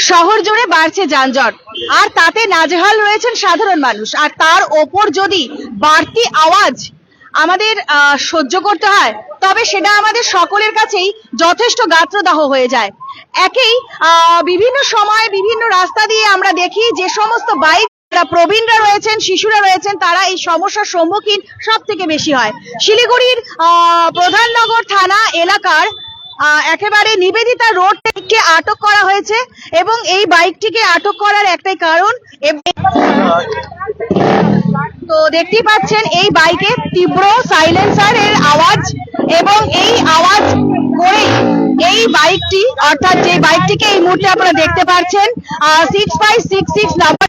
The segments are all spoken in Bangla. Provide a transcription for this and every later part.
শহর জুড়ে বাড়ছে যানজট। আর তাতে নাজেহাল রয়েছেন সাধারণ মানুষ। আর তার ওপর যদি বাড়তি আওয়াজ আমাদের সহ্য করতে হয় তবে সেটা আমাদের সকলের কাছেই যথেষ্ট গাত্রদাহ হয়ে যায়। একেই বিভিন্ন সময় বিভিন্ন রাস্তা দিয়ে আমরা দেখি যে সমস্ত বাইক প্রবীণরা রয়েছেন শিশুরা রয়েছেন তারা এই সমস্যার সম্মুখীন সব থেকে বেশি হয়। শিলিগুড়ির আহ, প্রধাননগর থানা এলাকার একেবারে নিবেদিতা রোড থেকে আটক করা হয়েছে এবং এই বাইকটিকে আটক করার একটাই কারণ তো দেখতেই পাচ্ছেন, এই বাইকে তীব্র সাইলেন্সার এর আওয়াজ এবং এই আওয়াজ করে এই বাইকটি অর্থাৎ যে বাইকটিকে এই মুহূর্তে আপনারা দেখতে পাচ্ছেন six five six six number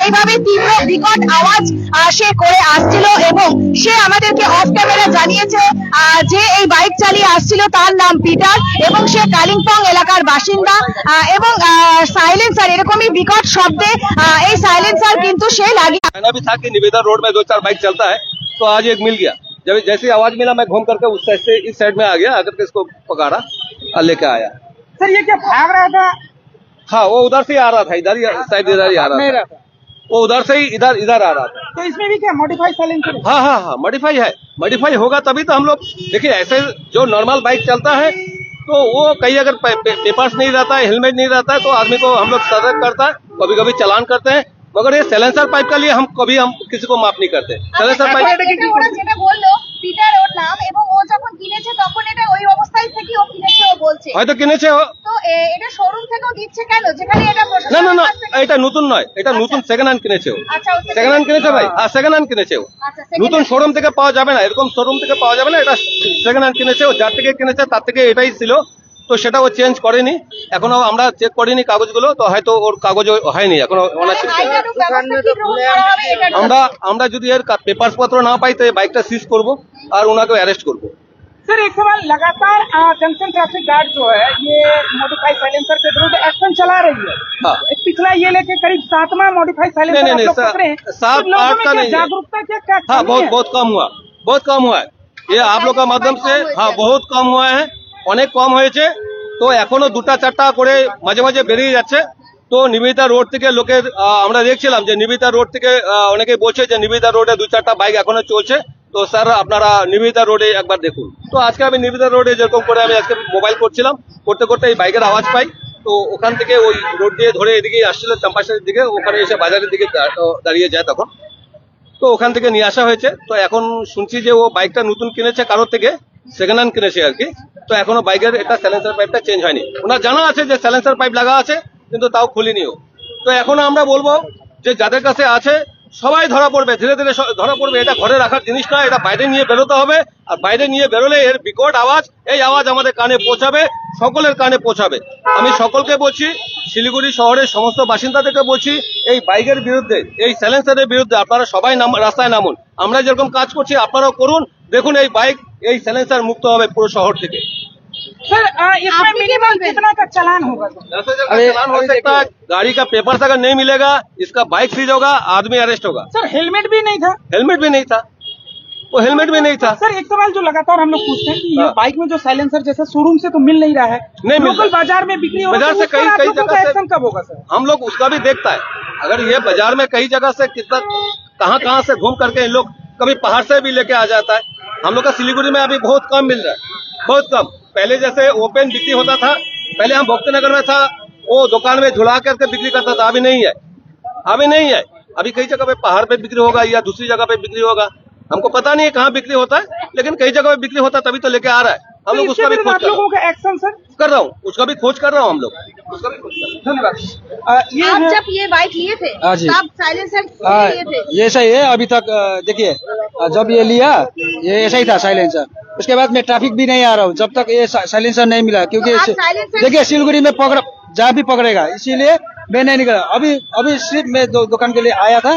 এইভাবে তীব্র বিকট আওয়াজ আহ, সে করে আসছিল এবং সে আমাদেরকে অফ ক্যামেরা জানিয়েছে আহ, যে এই বাইক চালিয়ে আসছিল তার নাম পিটার এবং সে কালিম্পং এলাকার বাসিন্দা আহ, এবং সাইলেন্সার এরকমই বিকট শব্দে আহ, এই সাইলেন্সার কিন্তু সে লাগিয়ে कहना भी था कि निवेदन रोड में दो चार बाइक चलता है तो आज एक मिल गया जब जैसे ही आवाज मिला मैं घूम करके उस साइड से इस साइड में आ गया आकर के इसको पकड़ा और लेके आया सर ये क्या भाग रहा था हाँ वो उधर से ही आ रहा था इधर ही साइड इधर ही आ रहा नहीं था रहा था वो उधर से ही इधर इधर आ रहा था। तो इसमें भी क्या मॉडिफाई साइलेंसर है हाँ हाँ हाँ मॉडिफाई है। मॉडिफाई होगा तभी तो हम लोग देखिए ऐसे जो नॉर्मल बाइक चलता है तो वो कहीं अगर पे, पे, पेपर्स नहीं रहता है हेलमेट नहीं रहता है तो आदमी को हम लोग सतर्क करता है कभी कभी चलान करते हैं। मगर ये सैलेंसर पाइप के लिए हम कभी हम किसी को माफ़ नहीं करते। सैलेंसर पाइप পিটার ওর নাম এবং ও যখন কিনেছে তখন এটা ওই অবস্থায় থেকে ও কিনেছে ও বলছে। হয়তো কিনেছে ও। তো এটা শোরুম থেকেও দিচ্ছে কেন? যেখানে এটা না না না এটা নতুন নয়। এটা নতুন সেকেন্ড হ্যান্ড কিনেছে ও। আচ্ছা সেকেন্ড হ্যান্ড কিনেছে ভাই। আর সেকেন্ড হ্যান্ড কিনেছে ও। আচ্ছা নতুন শোরুম থেকে পাওয়া যাবে না। এরকম শোরুম থেকে পাওয়া যাবে না। এটা সেকেন্ড হ্যান্ড কিনেছে ও। যার থেকে কিনেছে তার থেকে এটাই ছিল। তো সেটা ও চেঞ্জ করেনি এখনো আমরা চেক করিনি কাগজগুলো তো হয়তো ওর কাগজ হয়নি এখনো ওনার তাহলে আইনানুগ ব্যবস্থা কি গ্রহণ করা হবে এটা নিয়ে? আমরা আমরা যদি এর পেপার পত্র না পাই তো এই বাইকটা সিজ করব আর ওনাকে অ্যারেস্ট করব सर एक सवाल लगातार अ, जंक्शन ट्रैफिक गार्ड जो है ये मॉडिफाई साइलेंसर के विरुद्ध एक्शन चला रही है हाँ। एक पिछला ये लेके करीब सातवां मॉडिफाई नहीं, साइलेंसर नहीं, आप लोग सर, पकड़े हैं। सात, तो लोगों आठ में का क्या नहीं है। जागरूकता क्या क्या हाँ कमी बहुत है? बहुत कम हुआ बहुत कम हुआ है ये आप लोग का माध्यम से হ্যাঁ বহুত কম हुआ है অনেক কম হয়েছে। তো এখনও দুটা চারটা করে মাঝে মাঝে বেরিয়ে যাচ্ছে। তো নিবেদিতা রোড থেকে লোকের আমরা দেখছিলাম যে নিবেদিতা রোড থেকে অনেকে বলছে যে নিবেদিতা রোডে দু চারটা বাইক এখনও চলছে। তো স্যার, আপনারা নিবেদিতা রোডে একবার দেখুন। তো আজকে আমি নিবেদিতা রোডে যেরকম করে আমি আজকে মোবাইল করছিলাম, করতে করতে এই বাইকের আওয়াজ পাই। তো ওখান থেকে ওই রোড দিয়ে ধরে এদিকে আসছিল চাম্পাশের দিকে, ওখানে এসে বাজারের দিকে দাঁড়িয়ে যায় তখন। তো ওখান থেকে নিয়ে আসা হয়েছে। তো এখন শুনছি যে ও বাইকটা নতুন কিনেছে কারোর থেকে। সেকেন্ড হ্যান্ড কিনেছি আর কি তো এখনও বাইকের এটা স্যালেন্সার পাইপটা চেঞ্জ হয়নি। ওনার জানা আছে যে স্যালেন্সার পাইপ লাগা আছে, কিন্তু তাও খুলিনিও। তো এখন আমরা বলব যে যাদের কাছে আছে সবাই ধরা পড়বে, ধীরে ধীরে ধরা পড়বে। এটা ঘরে রাখার জিনিস নয়, এটা বাইরে নিয়ে বেরোতে হবে। আর বাইরে নিয়ে বেরোলে এর বিকট আওয়াজ, এই আওয়াজ আমাদের কানে পৌঁছাবে, সকলের কানে পৌঁছাবে। আমি সকলকে বলছি, শিলিগুড়ি শহরের সমস্ত বাসিন্দাদেরকে বলছি, এই বাইকের বিরুদ্ধে, এই স্যালেন্সারের বিরুদ্ধে আপনারা সবাই রাস্তায় নামুন। আমরা যেরকম কাজ করছি, আপনারাও করুন। দেখুন, এই বাইক, এই স্যালেন্সার মুক্ত হবে পুরো শহর থেকে। सर इसमें मिनिमम कितना का चालान होगा? का चालान हो सकता है गाड़ी का पेपर्स अगर नहीं मिलेगा इसका बाइक सीज होगा आदमी अरेस्ट होगा। सर हेलमेट भी नहीं था। हेलमेट भी नहीं था। वो हेलमेट भी नहीं था। सर एक सवाल जो लगातार हम लोग पूछते हैं कि ये हाँ। बाइक में जो साइलेंसर जैसा शोरूम से तो मिल नहीं रहा है। नहीं मिल लोकल बाज़ार में बिक्री हो बाज़ार से तो उस कई- कई जगह से- एक्शन कब होगा सर? हम लोग उसका भी देखता है। अगर ये बाज़ार में कई जगह से कितना कहाँ कहाँ से घूम करके इन लोग कभी पहाड़ से भी लेके आ जाता है। हम लोग का सिलीगुड़ी में अभी बहुत कम मिल रहा है। बहुत कम। पहले जैसे ओपन बिक्री होता था पहले हम भक्ति नगर में था वो दुकान में झुला करके बिक्री करता था अभी नहीं है। अभी नहीं है। अभी कई जगह पे पहाड़ पे बिक्री होगा या दूसरी जगह पे बिक्री होगा। हमको पता नहीं है कहाँ बिक्री होता है लेकिन कई जगह पे बिक्री होता है तभी तो लेके आ रहा है। हम लोग तो उसका भी खोज कर रहे लोगों का एक्शन सर कर रहा हूँ। उसका भी खोज कर रहा हूँ हम लोग। उसका भी खोज कर धन्यवाद। ये आप जब ये बाइक लिए थे हाँ साइलेंसर हाँ, लिए थे? ये सही है अभी तक देखिए जब ये लिया ये ऐसा ही था साइलेंसर उसके बाद मैं ट्रैफ़िक भी नहीं आ रहा हूँ जब तक ये साइलेंसर नहीं मिला क्योंकि तो साइलेंसर- देखिए सिलगुड़ी में पकड़ जहाँ भी पकड़ेगा इसीलिए मैं नहीं निकला। अभी अभी सिर्फ़ मैं दो दुकान के लिए आया था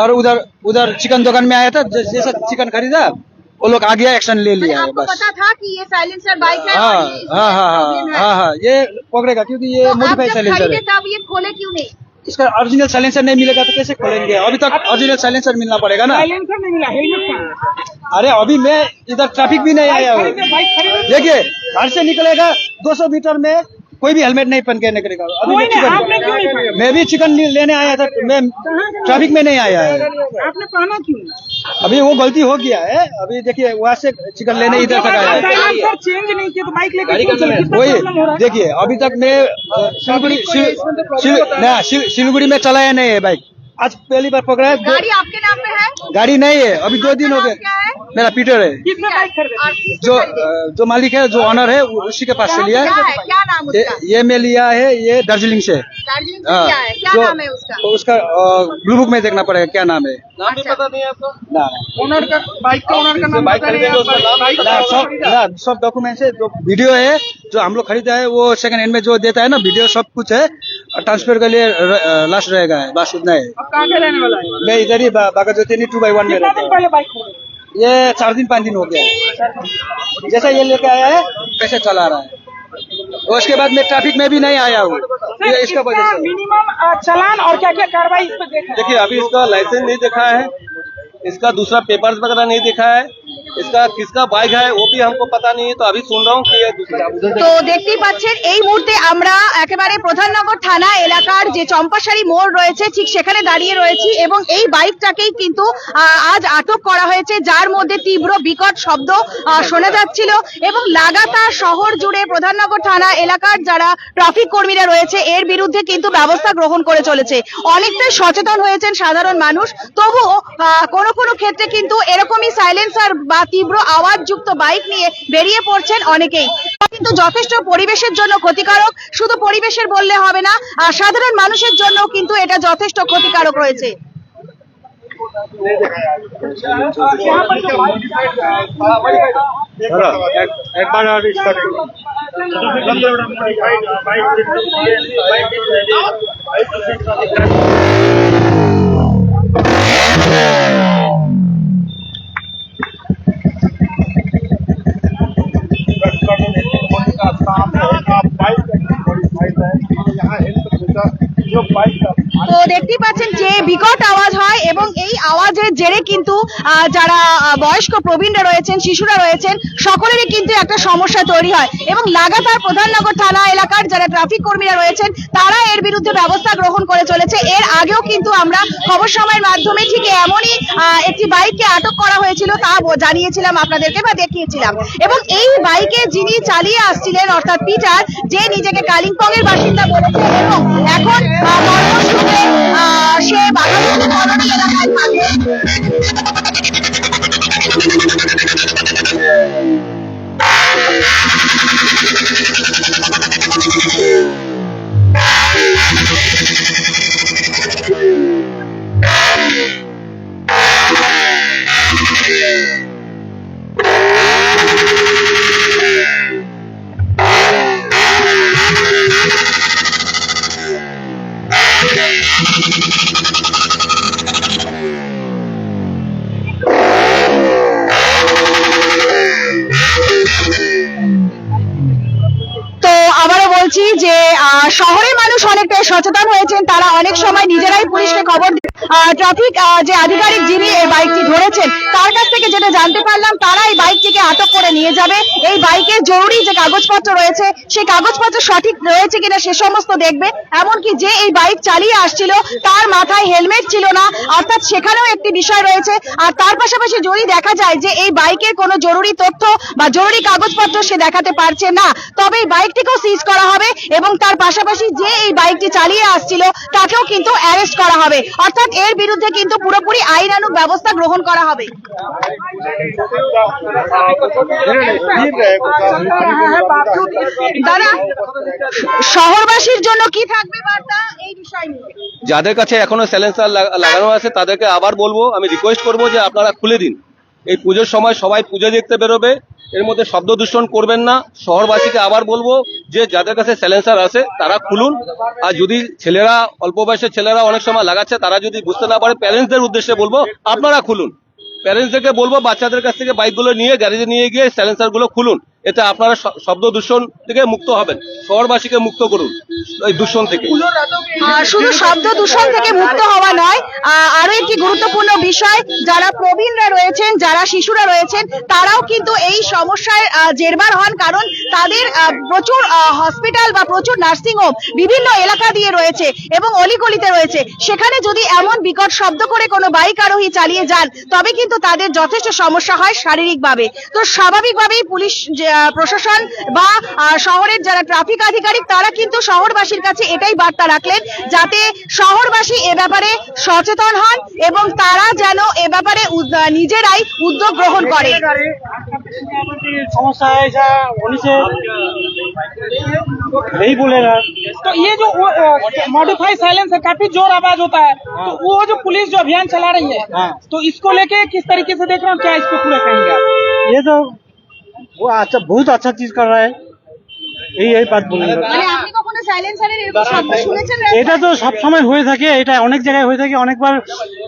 और उधर उधर चिकन दुकान में आया था जैसा चिकन खरीदा वो लोग आ गया एक्शन ले लिया है आपको बस। पता था कि ये साइलेंसर बाइक है हाँ इसमें हाँ हाँ हाँ हाँ हाँ ये पकड़ेगा क्योंकि ये तो मॉडिफाइड साइलेंसर खरीदे है। तब ये खोले क्यों नहीं? इसका ओरिजिनल साइलेंसर नहीं मिलेगा तो कैसे खोलेंगे? अभी तक ओरिजिनल साइलेंसर मिलना पड़ेगा ना? साइलेंसर नहीं मिला हेलमेट अरे अभी मैं इधर ट्रैफ़िक भी नहीं आया हूँ देखिए घर से निकलेगा 200 मीटर में कोई भी हेलमेट नहीं पहन के निकलेगा। अभी मैं चिकन मैं भी चिकन लेने आया था मैं ट्रैफ़िक में नहीं आया। है आपने पहना क्यों? अभी वो गलती हो गया है। अभी देखिए वहाँ से चिकन लेने इधर तक आया है। चेंज नहीं किया तो बाइक लेके क्यों चले? कितना वही हो है? देखिए अभी तक मैं सिलगुड़ी सिल- सिलगुड़ी में चलाया नहीं है बाइक आज पहली बार पकड़ा है। गाड़ी आपके नाम पे है? गाड़ी नहीं है अभी दो दिन हो गए। है? मेरा पीटर है। किसने बाइक खरीदे? जो जो मालिक है जो ऑनर है उसी के पास से लिया है। क्या नाम ये, उसका? ये मैं लिया है ये दार्जिलिंग से। दार्जिलिंग से हाँ, क्या है। क्या जो- नाम है उसका? उसका ब्लू बुक में देखना पड़ेगा क्या नाम है। नाम भी अच्छा। पता नहीं है आपको। ना। ओनर का बाइक का ओनर का नाम बाइक नहीं सब सब डॉक्यूमेंट्स है जो वीडियो है जो हम लोग खरीदा है वो सेकंड हैंड में जो देता है ना वीडियो सब कुछ है। ट्रांसफ़र के लिए लास्ट रहेगा है बस उतना है। कहाँ के रहने वाला है? मैं इधर ही बा- बागा ज्योति टू बाई वन में रहता ये चार दिन पाँच दिन हो गया। जैसा ये लेके आया है वैसे चला रहा है। और उसके बाद मैं ट्रैफ़िक में भी नहीं आया हूँ। ये इसका वजह से। मिनिमम चालान और क्या क्या कार्रवाई इस देखिए अभी इसका लाइसेंस नहीं देखा है। इसका दूसरा पेपर्स वगैरह नहीं देखा है। इसका किसका बाइक है वो भी हमको पता नहीं है तो अभी सुन रहा हूँ कि ये दूसरा তো দেখতেই পাচ্ছেন এই মুহূর্তে আমরা একেবারে প্রধাননগর থানা এলাকার যে চম্পাশাড়ি মোড় রয়েছে ঠিক সেখানে দাঁড়িয়ে রয়েছি এবং এই বাইকটাকেই কিন্তু আহ, আজ আটক করা হয়েছে যার মধ্যে তীব্র বিকট শব্দ আহ, শোনা যাচ্ছিল এবং লাগাতার শহর জুড়ে প্রধাননগর থানা এলাকার যারা ট্রাফিক কর্মীরা রয়েছে এর বিরুদ্ধে কিন্তু ব্যবস্থা গ্রহণ করে চলেছে অনেকটাই সচেতন হয়েছেন সাধারণ মানুষ তবুও আহ, কোনো কোনো ক্ষেত্রে কিন্তু এরকমই সাইলেন্সার বা তীব্র আওয়াজযুক্ত বাইক নিয়ে বেরিয়ে পড়ছেন অনেকেই। কিন্তু যথেষ্ট পরিবেশের জন্য ক্ষতিকারক, শুধু পরিবেশের বললে হবে না, আর সাধারণ মানুষের জন্য কিন্তু এটা যথেষ্ট ক্ষতিকারক রয়েছে। फ़ायदा है यहाँ हेल्थ जो बाइक তো দেখতেই পাচ্ছেন যে বিকট আওয়াজ হয় এবং এই আওয়াজের জেরে কিন্তু যারা বয়স্ক প্রবীণরা রয়েছেন, শিশুরা রয়েছেন, সকলেরই কিন্তু একটা সমস্যা তৈরি হয়। এবং লাগাতার প্রধাননগর থানা এলাকার যারা ট্রাফিক কর্মীরা রয়েছেন, তারা এর বিরুদ্ধে ব্যবস্থা গ্রহণ করে চলেছে। এর আগেও কিন্তু আমরা খবর সময়ের মাধ্যমে ঠিক এমনই একটি বাইককে আটক করা হয়েছিল তা জানিয়েছিলাম আপনাদেরকে বা দেখিয়েছিলাম। এবং এই বাইকে যিনি চালিয়ে আসছিলেন, অর্থাৎ পিটার, যে নিজেকে কালিম্পং এর বাসিন্দা বলেছে এবং এখন সে বাঘাযতীন কলোনি এলাকায় থাকে। তো বলছি যে শহরের মানুষ অনেকটাই সচেতন হয়েছেন। তারা অনেক সময় নিজেরাই পুলিশকে খবর ট্রাফিক যে আধিকারিক যিনি এই বাইকটি ধরেছেন, তার কাছ থেকে যেটা জানতে পারলাম, তারা এই বাইকটিকে আটক করে নিয়ে যাবে। এই বাইকের জরুরি যে কাগজপত্র রয়েছে, সেই কাগজপত্র সঠিক রয়েছে কিনা সে সমস্ত দেখবে। এমনকি যে এই বাইক চালিয়ে আসছিল, তার মাথায় হেলমেট ছিল না, অর্থাৎ সেখানেও একটি বিষয় রয়েছে। আর তার পাশাপাশি যদি দেখা যায় যে এই বাইকের কোনো জরুরি তথ্য বা জরুরি কাগজপত্র সে দেখাতে পারছে না, তবে এই বাইকটিকেও সিজ করা হবে এবং তার পাশাপাশি যে এই বাইকটি চালিয়ে আসছিল, তাকেও কিন্তু অ্যারেস্ট করা হবে। অর্থাৎ এর বিরুদ্ধে কিন্তু পুরোপুরি আইনানুক ব্যবস্থা গ্রহণ করা হবে। দাদা, শহরবাসীর জন্য কি থাকবে বার্তা? এই বিষয় নিয়ে। যাদের কাছে এখনও স্যালেন্সার লাগানো আছে, তাদেরকে আবার বলব, আমি রিকোয়েস্ট করব যে আপনারা খুলে দিন। এই পুজোর সময় সবাই পুজো দেখতে বেরোবে। এর মধ্যে শব্দ দূষণ করবেন না। শহরবাসীকে আবার বলব যে, যাদের কাছে স্যালেন্সার আছে, তারা খুলুন। আর যদি ছেলেরা, অল্প বয়সের ছেলেরা অনেক সময় লাগাচ্ছে, তারা যদি বুঝতে না পারে প্যারেন্টসদের উদ্দেশ্যে বলব, আপনারা খুলুন। প্যারেন্টসদেরকে বলব, বাচ্চাদের কাছ থেকে বাইকগুলো নিয়ে গ্যারেজে নিয়ে গিয়ে স্যালেন্সারগুলো খুলুন। এতে আপনারা শব্দ দূষণ থেকে মুক্ত হবেন। শহরবাসীকে মুক্ত করুন, এই দূষণ থেকে। শুধু শব্দ দূষণ থেকে মুক্ত হওয়া নয় আরও একটি গুরুত্বপূর্ণ বিষয়, যারা প্রবীণরা রয়েছেন, যারা শিশুরা রয়েছেন, তারাও কিন্তু এই সমস্যায় জেরবার হন, কারণ তাদের প্রচুর হসপিটাল বা প্রচুর নার্সিং হোম বিভিন্ন এলাকা দিয়ে রয়েছে এবং অলিগলিতে রয়েছে। সেখানে যদি এমন বিকট শব্দ করে কোনো বাইক আরোহী চালিয়ে যান, তবে কিন্তু তাদের যথেষ্ট সমস্যা হয় শারীরিকভাবে। তো স্বাভাবিকভাবেই পুলিশ প্রশাসন বা আহ, শহরের যারা ট্রাফিক আধিকারিক তারা কিন্তু শহরবাসীর কাছে এটাই বার্তা রাখলেন যাতে শহরবাসী এ ব্যাপারে সচেতন হন এবং তারা যেন এ ব্যাপারে উদ- আহ, নিজেরাই উদ্যোগ গ্রহণ করে সমস্যা ऐसा होने से नहीं बोलेगा तो ये जो मॉडिफाई साइलेंस है काफी जोर आवाज होता है तो वो जो पुलिस जो अभियान चला रही है हाँ। तो इसको लेके किस तरीके से देख रहे हो क्या इस पे पूरा कहेंगे आप ये तो वो अच्छा बहुत अच्छा चीज कर रहा है এই এই বাদ বলুন মানে আপনি কখনো সাইলেন্সারের এরকম শব্দ শুনেছেন এটা তো সব সময় হয়ে থাকে এটা অনেক জায়গায় হয়ে থাকে অনেকবার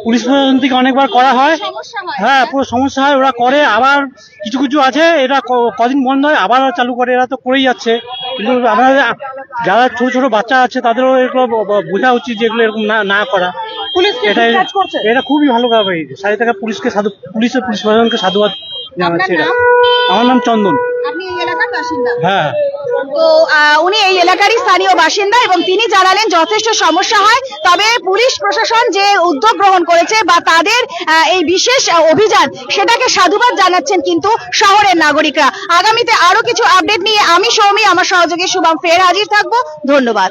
পুলিশ প্রশাসন থেকে অনেকবার করা হয় সমস্যা হয় হ্যাঁ পুরো সমস্যা হয় ওরা করে আবার কিছু কিছু আছে এটা ক- কদিন বন্ধ হয় আবার চালু করে এরা তো করেই যাচ্ছে কিন্তু আমাদের যারা ছোট ছোট বাচ্চা আছে তাদেরও এগুলো ব- ব- বোঝা উচিত যে এগুলো এরকম না না করা পুলিশ কি এটা ঠিক কাজ করছে এটা খুবই ভালো কাজ হয়েছে সাড়ে টাকা পুলিশকে সাধু পুলিশের পুলিশ প্রশাসনকে সাধুবাদ জানাচ্ছি এটা নাম? আমার নাম চন্দন। আপনি এই এলাকার বাসিন্দা? হ্যাঁ। তো উনি এই এলাকারই স্থানীয় বাসিন্দা এবং তিনি জানালেন যথেষ্ট সমস্যা হয় তবে পুলিশ প্রশাসন যে উদ্যোগ গ্রহণ করেছে বা তাদের এই বিশেষ অভিযান সেটাকে সাধুবাদ জানাচ্ছেন কিন্তু শহরের নাগরিকরা। আগামীতে আরও কিছু আপডেট নিয়ে আমি সৌমি আমার সহযোগী শুভম ফের হাজির থাকব। ধন্যবাদ।